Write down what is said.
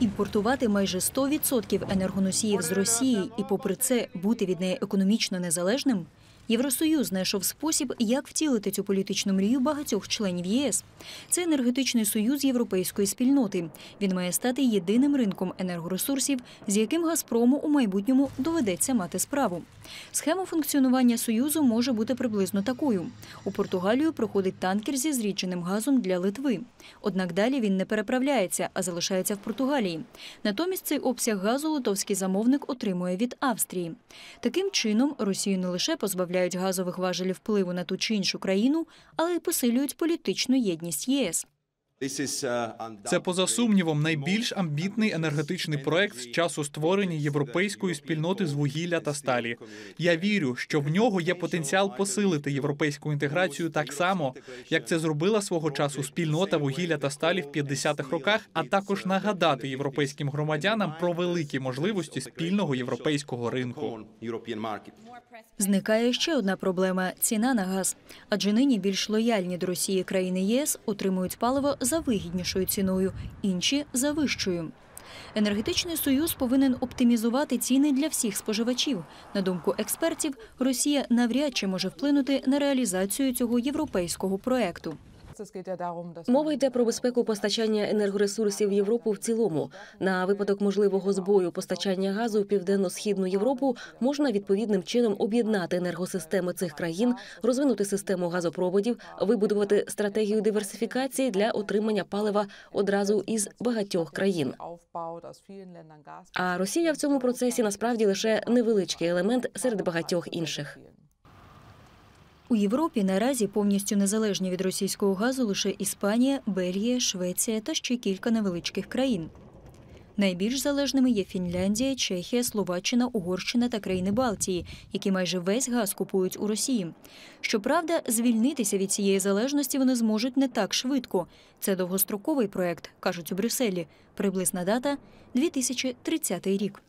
Імпортувати майже 100% енергоносіїв з Росії і, попри це, бути від неї економічно незалежним. Євросоюз знайшов спосіб, як втілити цю політичну мрію багатьох членів ЄС. Це енергетичний союз європейської спільноти. Він має стати єдиним ринком енергоресурсів, з яким Газпрому у майбутньому доведеться мати справу. Схема функціонування союзу може бути приблизно такою: у Португалію проходить танкер зі зрідженим газом для Литви. Однак далі він не переправляється, а залишається в Португалії. Натомість цей обсяг газу литовський замовник отримує від Австрії. Таким чином Росію не лише позбавляють газових важелів впливу на ту чи іншу країну, але й посилюють політичну єдність ЄС. Це поза сумнівом найбільш амбітний енергетичний проект з часу створення європейської спільноти з вугілля та сталі. Я вірю, що в нього є потенціал посилити європейську інтеграцію так само, як це зробила свого часу спільнота вугілля та сталі в 50-х роках, а також нагадати європейським громадянам про великі можливості спільного європейського ринку. Зникає ще одна проблема ціна на газ. Адже нині більш лояльні до Росії країни ЄС отримують паливо за вигіднішою ціною, інші за вищою. Енергетичний союз повинен оптимізувати ціни для всіх споживачів. На думку експертів, Росія навряд чи може вплинути на реалізацію цього європейського проекту. Мова йде про безпеку постачання енергоресурсів в Європу в цілому. На випадок можливого збою постачання газу в південно-східну Європу можна відповідним чином об'єднати енергосистеми цих країн, розвинути систему газопроводів, вибудувати стратегію диверсифікації для отримання палива одразу із багатьох країн. А Росія в цьому процесі насправді лише невеличкий елемент серед багатьох інших. У Європі наразі повністю незалежні від російського газу лише Іспанія, Бельгія, Швеція та ще кілька невеличких країн. Найбільш залежними є Фінляндія, Чехія, Словаччина, Угорщина та країни Балтії, які майже весь газ купують у Росії. Щоправда, звільнитися від цієї залежності вони зможуть не так швидко. Це довгостроковий проект, кажуть у Брюсселі. Приблизна дата 2030 рік.